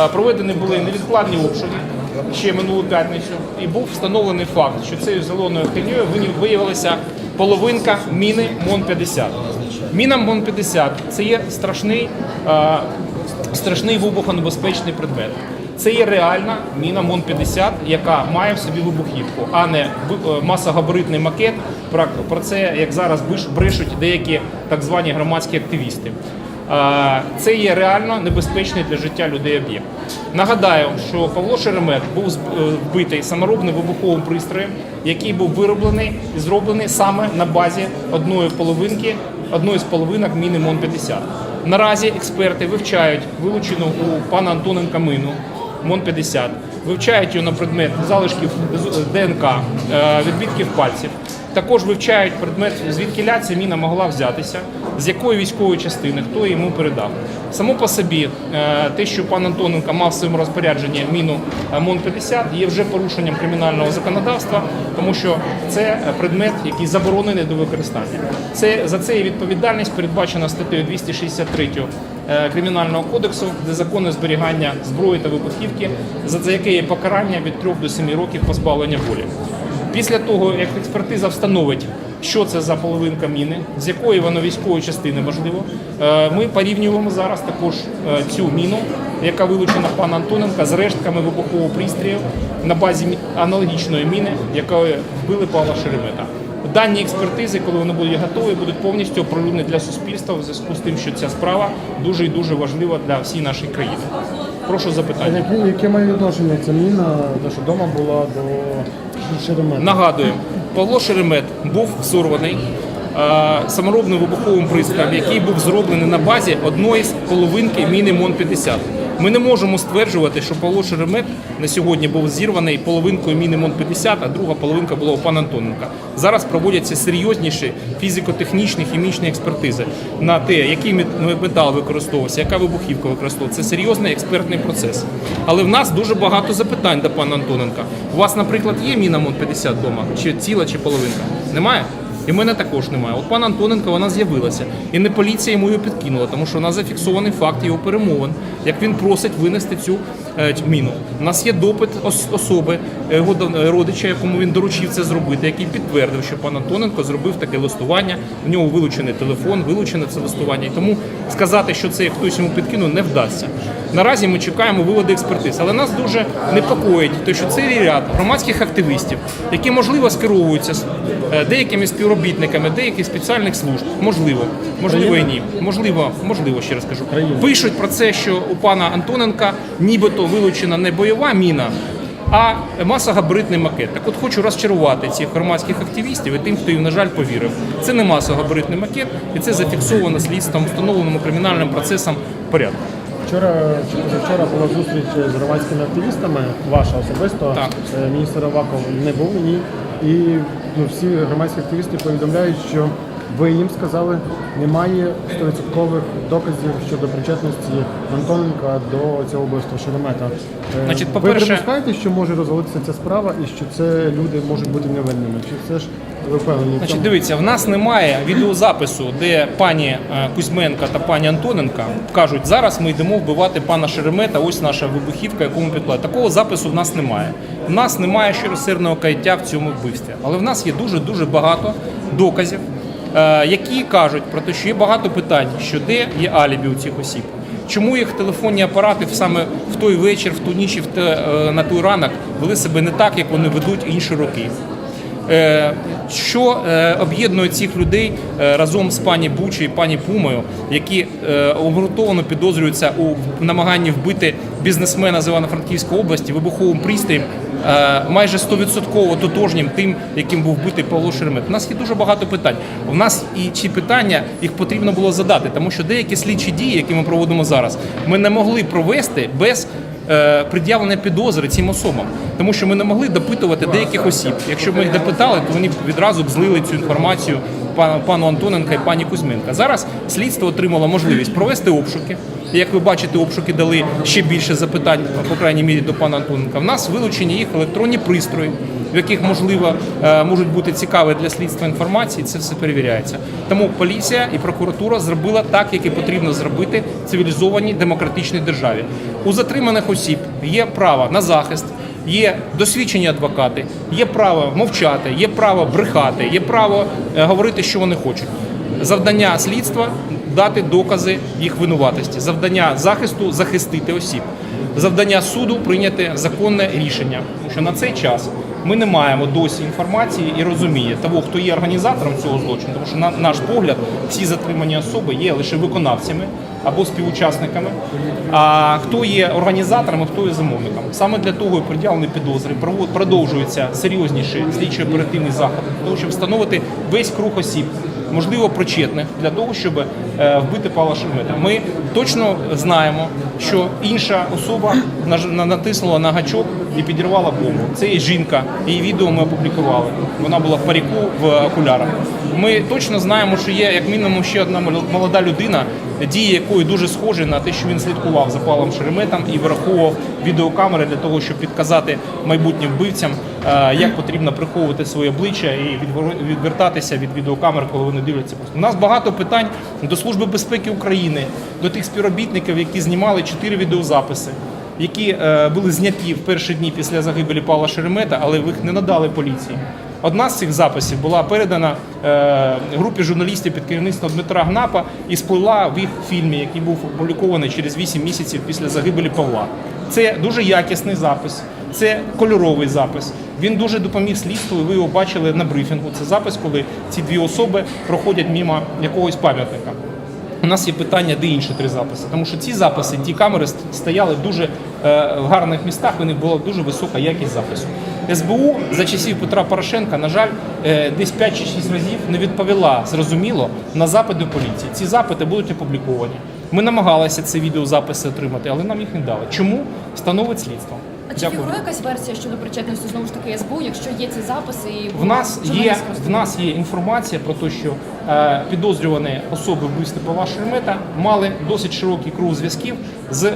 е, проведені були невідкладні обшуки ще минулу п'ятницю, і був встановлений факт, що цією зеленою хернею виявилася половинка міни МОН-50. Міна МОН-50 це є страшний, е, страшний вибухонебезпечний предмет. Це є реальна міна МОН-50, яка має в собі вибухівку, а не е, масогабаритний макет. Про, це, як зараз брешуть деякі так звані громадські активісти. Е, Це є реально небезпечний для життя людей об'єкт. Нагадаю, що Павло Шеремет був е, вбитий саморобним вибуховим пристроєм, який був вироблений і зроблений саме на базі одної половинки, одної з половинок міни МОН-50. Наразі експерти вивчають вилучену у пана Антоненка мину МОН-50, вивчають його на предмет залишків ДНК, е, відбитків пальців. Також вивчають предмет, звідки ця міна могла взятися, з якої військової частини, хто йому передав. Само по собі, е, те, що пан Антоненко мав в своєму розпорядженні міну е, МОН-50, є вже порушенням кримінального законодавства, тому що це предмет, який заборонений до використання. Це за це є відповідальність передбачена статтею 263 е, Кримінального кодексу, де законне зберігання зброї та вибухівки, за яке є покарання від 3 до 7 років позбавлення волі. Після того, як експертиза встановить, що це за половинка міни, з якої воно військової частини можливо, е, ми порівнюємо зараз також е, цю міну, яка вилучена пана Антоненка з рештками вибухового пристрою на базі аналогічної міни, якою вбили Павла Шеремета. Дані експертизи, коли вони будуть готові, будуть повністю оприлюднені для суспільства в зв'язку з тим, що ця справа дуже і дуже важлива для всієї нашої країни. Прошу запитання. Яке, має відношення ця міна, що вдома була до Нагадую, Павло Шеремет був взорваний е, саморобним вибуховим пристроєм, який був зроблений на базі одної з половинки міни МОН-50. Ми не можемо стверджувати, що Павло Шеремет на сьогодні був зірваний половинкою міни МОН-50, а друга половинка була у пана Антоненка. Зараз проводяться серйозніші фізико-технічні хімічні експертизи на те, який мет- метал використовувався, яка вибухівка використовувалася. Це серйозний експертний процес. Але в нас дуже багато запитань до пана Антоненка. У вас, наприклад, є міна МОН-50 вдома? Чи ціла, чи половинка? Немає? І в мене також немає. От пан Антоненко вона з'явилася. І не поліція йому її підкинула, тому що у нас зафіксований факт його перемовин, як він просить винести цю е, міну. У нас є допит ос- особи, е, його е, родича, якому він доручив це зробити, який підтвердив, що пан Антоненко зробив таке листування. У нього вилучений телефон, вилучене це листування. І тому сказати, що це хтось йому підкинув, не вдасться. Наразі ми чекаємо виводи експертиз, але нас дуже непокоїть, те, що цей ряд громадських активістів, які можливо скеровуються е, деякими співробітниками деяких спеціальних служб, можливо, можливо і ні, можливо, можливо, ще раз кажу. Пишуть про це, що у пана Антоненка нібито вилучена не бойова міна. А масогабаритний макет. Так от хочу розчарувати цих громадських активістів і тим, хто їм, на жаль, повірив. Це не масогабаритний макет, і це зафіксовано слідством, встановленому кримінальним процесом порядку. Вчора позавчора була зустріч з громадськими активістами, ваша особисто. Так. Е, Міністр Аваков не був мені, І ну, всі громадські активісти повідомляють, що ви їм сказали, немає 100% доказів щодо причетності Антоненка до цього вбивства Шеремета. Е, Значить, ви по-перше- припускаєте, що може розвалитися ця справа і що це люди можуть бути невинними? Чи це ж ви впевнені? Значить, дивіться, в нас немає відеозапису, де пані е, Кузьменка та пані Антоненка кажуть, зараз ми йдемо вбивати пана Шеремета, ось наша вибухівка, яку ми. Такого запису в нас немає. В нас немає щиросердного каяття в цьому вбивстві. Але в нас є дуже дуже багато доказів, які кажуть про те, що є багато питань, що де є алібі у цих осіб. Чому їх телефонні апарати саме в той вечір, в ту ніч в те, е, на той ранок вели себе не так, як вони ведуть інші роки? Що е, об'єднує цих людей е, разом з пані Бучі і пані Пумою, які е, обґрунтовано підозрюються у намаганні вбити бізнесмена з Івано-Франківської області вибуховим пристроєм, майже 100% тотожнім тим, яким був вбитий Павло Шеремет. У нас є дуже багато питань. У нас і ці питання їх потрібно було задати, тому що деякі слідчі дії, які ми проводимо зараз, ми не могли провести без пред'явлення підозри цим особам, тому що ми не могли допитувати деяких осіб. Якщо б ми їх допитали, то вони відразу б злили цю інформацію пану, Антоненка і пані Кузьменка. Зараз слідство отримало можливість провести обшуки. Як ви бачите, обшуки дали ще більше запитань, по крайній мірі, до пана Антоненка. В нас вилучені їх електронні пристрої, в яких можливо е, можуть бути цікаві для слідства інформації. Це все перевіряється. Тому поліція і прокуратура зробила так, як і потрібно зробити в цивілізованій демократичній державі. У затриманих осіб є право на захист. Є досвідчені адвокати, є право мовчати, є право брехати, є право е, говорити, що вони хочуть. Завдання слідства дати докази їх винуватості, завдання захисту захистити осіб, завдання суду прийняти законне рішення. Тому що на цей час ми не маємо досі інформації і розуміння того, хто є організатором цього злочину, тому що на наш погляд всі затримані особи є лише виконавцями або співучасниками. А хто є організатором, а хто є замовником. Саме для того і приділені підозри продовжуються серйозніші слідчі оперативні заходи, того, щоб встановити весь круг осіб, можливо, причетних для того, щоб е, вбити Павла Шермета. Ми точно знаємо, що інша особа натиснула на гачок і підірвала бомбу. Це є жінка. Її відео ми опублікували. Вона була в паріку в окулярах. Ми точно знаємо, що є як мінімум ще одна мол- молода людина, дії якої дуже схожі на те, що він слідкував за Павлом Шереметом і вираховував відеокамери для того, щоб підказати майбутнім вбивцям, як потрібно приховувати своє обличчя і відвертатися від відеокамер, коли вони дивляться. У нас багато питань до Служби безпеки України, до тих співробітників, які знімали чотири відеозаписи. Які е, були зняті в перші дні після загибелі Павла Шеремета, але їх не надали поліції. Одна з цих записів була передана е, групі журналістів під керівництвом Дмитра Гнапа і сплила в їх фільмі, який був опублікований через 8 місяців після загибелі Павла. Це дуже якісний запис, це кольоровий запис. Він дуже допоміг слідству, і ви його бачили на брифінгу. Це запис, коли ці дві особи проходять мимо якогось пам'ятника. У нас є питання, де інші три записи, тому що ці записи, ті камери стояли в дуже е, в гарних містах. У них була дуже висока якість запису. СБУ за часів Петра Порошенка, на жаль, е, десь 5 чи 6 разів не відповіла зрозуміло на запити поліції. Ці запити будуть опубліковані. Ми намагалися ці відеозаписи отримати, але нам їх не дали. Чому встановить слідство? А чи фігурує якась версія щодо причетності знову ж таки СБУ, якщо є ці записи і В нас є в нас є інформація про те, що е, підозрювані особи вбивства Павла Шеремета мали досить широкий круг зв'язків з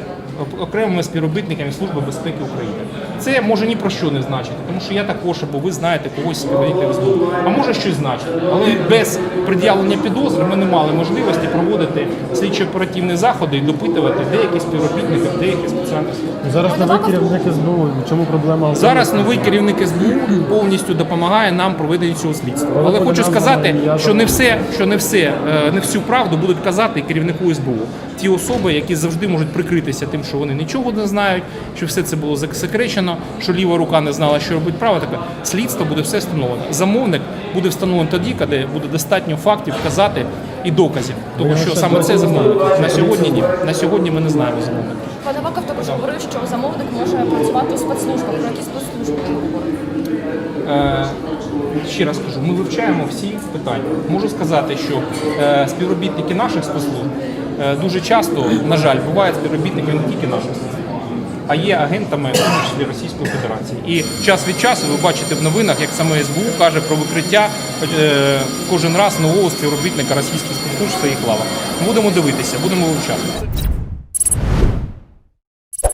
окремими співробітниками Служби безпеки України. Це може ні про що не значити, тому що я також або ви знаєте когось з співробітників СБУ. А може щось значити. Але без пред'явлення підозри ми не мали можливості проводити слідчо оперативні заходи і допитувати деяких співробітників, деяких спеціальних служб. Зараз новий керівник СБУ. Чому проблема? Зараз новий керівник СБУ повністю допомагає нам проведенню цього слідства. Але Але хочу сказати, що не все, що не все, е, не всю правду будуть казати керівнику СБУ. Ті особи, які завжди можуть прикритися тим, що вони нічого не знають, що все це було засекречено, що ліва рука не знала, що робить права. Таке слідство буде все встановлено. Замовник буде встановлений тоді, коли буде достатньо фактів вказати і доказів. Тому що саме це замовник. На сьогодні ні. На сьогодні ми не знаємо замовника. Пан Аваков також говорив, що замовник може працювати у спецслужбах. Про які спецслужби ви говорите? Е, Ще раз кажу, ми вивчаємо всі питання. Можу сказати, що е, співробітники наших спецслужб дуже часто, на жаль, бувають співробітники не тільки наших а є агентами, числі Російської Федерації. І час від часу ви бачите в новинах, як саме СБУ каже про викриття е, кожен раз нового співробітника російських структур в своїх лавах. Будемо дивитися, будемо вивчати.